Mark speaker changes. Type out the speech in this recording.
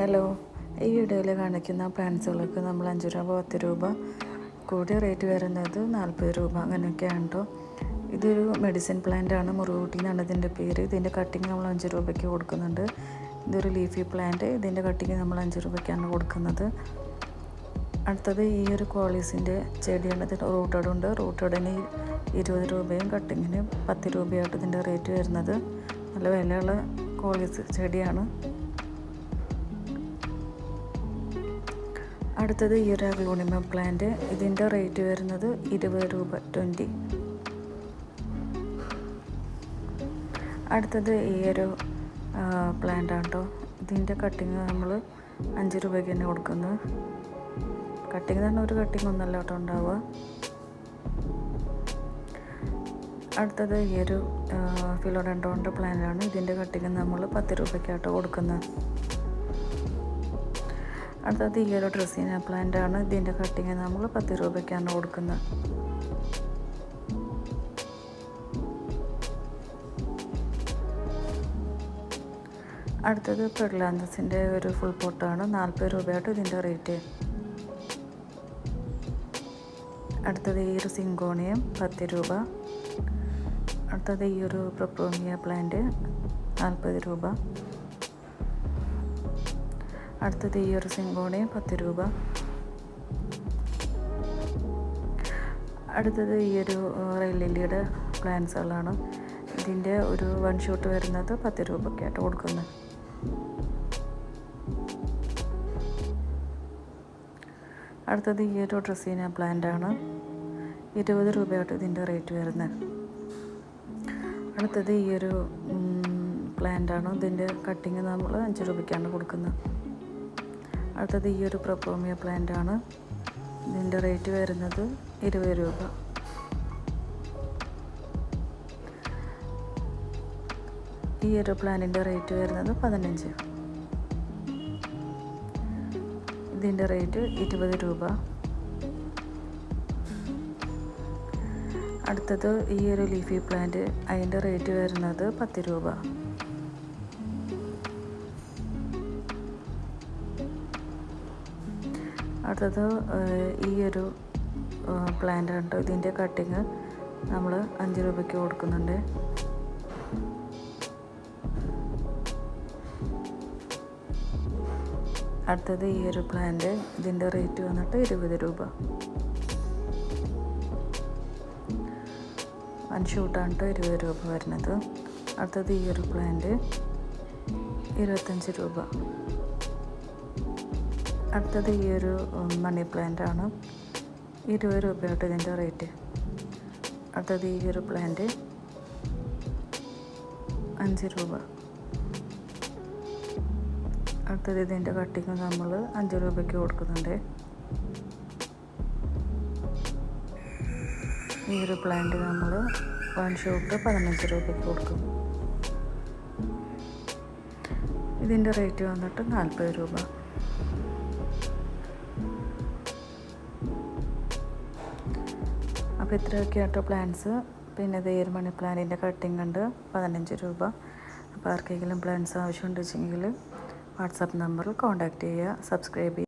Speaker 1: Hello ഈ വീഡിയോയിൽ കാണിക്കുന്ന പാൻസുകൾക്ക് നമ്മൾ അഞ്ച് രൂപ പത്ത് രൂപ കൂടിയ റേറ്റ് വരുന്നത് നാൽപ്പത് രൂപ അങ്ങനെയൊക്കെയാണ് കേട്ടോ ഇതൊരു മെഡിസിൻ പ്ലാന്റ് ആണ്. മുറുകൂട്ടി എന്നാണ് ഇതിന്റെ പേര്. ഇതിന്റെ കട്ടിങ് നമ്മൾ അഞ്ച് രൂപയ്ക്ക് കൊടുക്കുന്നുണ്ട്. ഇതൊരു ലീഫി പ്ലാന്റ് ഇതിന്റെ കട്ടിങ് നമ്മൾ അഞ്ച് രൂപയ്ക്കാണ് കൊടുക്കുന്നത്. അടുത്തത് ഈ ഒരു കോളീസിന്റെ ചെടിയാണ്. ഇതിന്റെ റൂട്ടഡ് ഉണ്ട്. റൂട്ടഡിന് ഇരുപത് രൂപയും കട്ടിങ്ങിന് പത്ത് രൂപയായിട്ട് ഇതിന്റെ റേറ്റ് വരുന്നത്. നല്ല വിലയുള്ള കോളീസ് ചെടിയാണ്. അടുത്തത് അഗ്ലോണിമം പ്ലാന്റ് ഇതിന്റെ റേറ്റ് വരുന്നത് ഇരുപത് രൂപ ട്വന്റി അടുത്തത് ഈ ഒരു പ്ലാന്റ് ആണോ ഇതിന്റെ കട്ടിങ് നമ്മൾ അഞ്ച് രൂപയ്ക്ക് തന്നെ കൊടുക്കുന്നത് കട്ടിങ് തന്നെ ഒരു കട്ടിങ് ഒന്നല്ല കേട്ടോ ഉണ്ടാവുക. അടുത്തത് ഈ ഒരു ഫിലോഡൻഡോണിന്റെ പ്ലാന്റാണ് ഇതിന്റെ കട്ടിങ് നമ്മൾ പത്ത് രൂപയ്ക്കാട്ടോ കൊടുക്കുന്നത്. അടുത്തത് ഈ ഒരു ഡ്രസ്സിന പ്ലാന്റ് ആണ്. ഇതിന്റെ കട്ടിങ് നമ്മൾ പത്ത് രൂപയ്ക്കാണ് കൊടുക്കുന്നത്. അടുത്തത് പെർലാന്തസിന്റെ ഒരു ഫുൾ പോട്ടാണ് നാൽപ്പത് രൂപയായിട്ട് ഇതിന്റെ റേറ്റ് അടുത്തത് ഈ ഒരു സിങ്കോണിയം പത്ത് രൂപ. അടുത്തത് ഈ ഒരു പ്രൊപ്രോമിയ പ്ലാന്റ് നാൽപ്പത് രൂപ. അടുത്തത് ഈ ഒരു സിംഗോണി പത്ത് രൂപ. അടുത്തത് ഈ ഒരു റെയിലിലിയുടെ പ്ലാൻസുകളാണ്. ഇതിന്റെ ഒരു വൺ ഷോട്ട് വരുന്നത് പത്ത് രൂപയ്ക്കായിട്ട് കൊടുക്കുന്നത്. അടുത്തത് ഈ ഒരു ഡ്രസ്സീന പ്ലാന്റാണ് ഇരുപത് രൂപയായിട്ട് ഇതിന്റെ റേറ്റ് വരുന്നത് അടുത്തത് ഈ ഒരു പ്ലാന്റാണ് ഇതിന്റെ കട്ടിങ് നമ്മൾ അഞ്ച് രൂപയ്ക്കാണ് കൊടുക്കുന്നത്. അടുത്തത് ഈ ഒരു പ്രൊപ്പോമിയ പ്ലാന്റ് ആണ്. ഇതിന്റെ റേറ്റ് വരുന്നത് ഇരുപത് രൂപ. ഈ ഒരു പ്ലാനിന്റെ റേറ്റ് വരുന്നത് പതിനഞ്ച്. ഇതിന്റെ റേറ്റ് ഇരുപത് രൂപ. അടുത്തത് ഈ ഒരു ലീഫി പ്ലാന്റ് അതിന്റെ റേറ്റ് വരുന്നത് പത്ത് രൂപ. അടുത്തത് ഈ ഒരു പ്ലാന്റ് ഉണ്ട് ഇതിന്റെ കട്ടിങ് നമ്മൾ അഞ്ച് രൂപയ്ക്ക് കൊടുക്കുന്നുണ്ട്. അടുത്തത് ഈ ഒരു പ്ലാന്റ് ഇതിന്റെ റേറ്റ് വന്നിട്ട് ഇരുപത് രൂപ. വൺ ഷൂട്ടാണ് ഇരുപത് രൂപ വരുന്നത്. അടുത്തത് ഈ ഒരു പ്ലാന്റ് ഇരുപത്തഞ്ച് രൂപ. അടുത്തത് ഈ ഒരു മണി പ്ലാന്റ് ആണ്. ഇരുപത് രൂപയായിട്ട് ഇതിന്റെ റേറ്റ് അടുത്തത് ഈ ഒരു പ്ലാന്റ് അഞ്ച് രൂപ. അടുത്തത് ഇതിന്റെ കട്ടിങ് നമ്മൾ അഞ്ച് രൂപയ്ക്ക് കൊടുക്കുന്നുണ്ട്. ഈ ഒരു പ്ലാന്റ് നമ്മൾ വൺ ഷോട്ട് പതിനഞ്ച് രൂപയ്ക്ക് കൊടുക്കും. ഇതിന്റെ റേറ്റ് വന്നിട്ട് നാൽപ്പത് രൂപ. അപ്പോൾ ഇത്രയൊക്കെ ആട്ടോ പ്ലാൻസ് പിന്നെ ഇത് മണി പ്ലാന്റിന്റെ കട്ടിങ് ഉണ്ട്. പതിനഞ്ച് രൂപ. അപ്പോൾ ആർക്കെങ്കിലും പ്ലാൻസ് ആവശ്യമുണ്ടെങ്കിൽ വാട്സാപ്പ് നമ്പറിൽ കോൺടാക്റ്റ് ചെയ്യുക. സബ്സ്ക്രൈബ് ചെയ്യുക.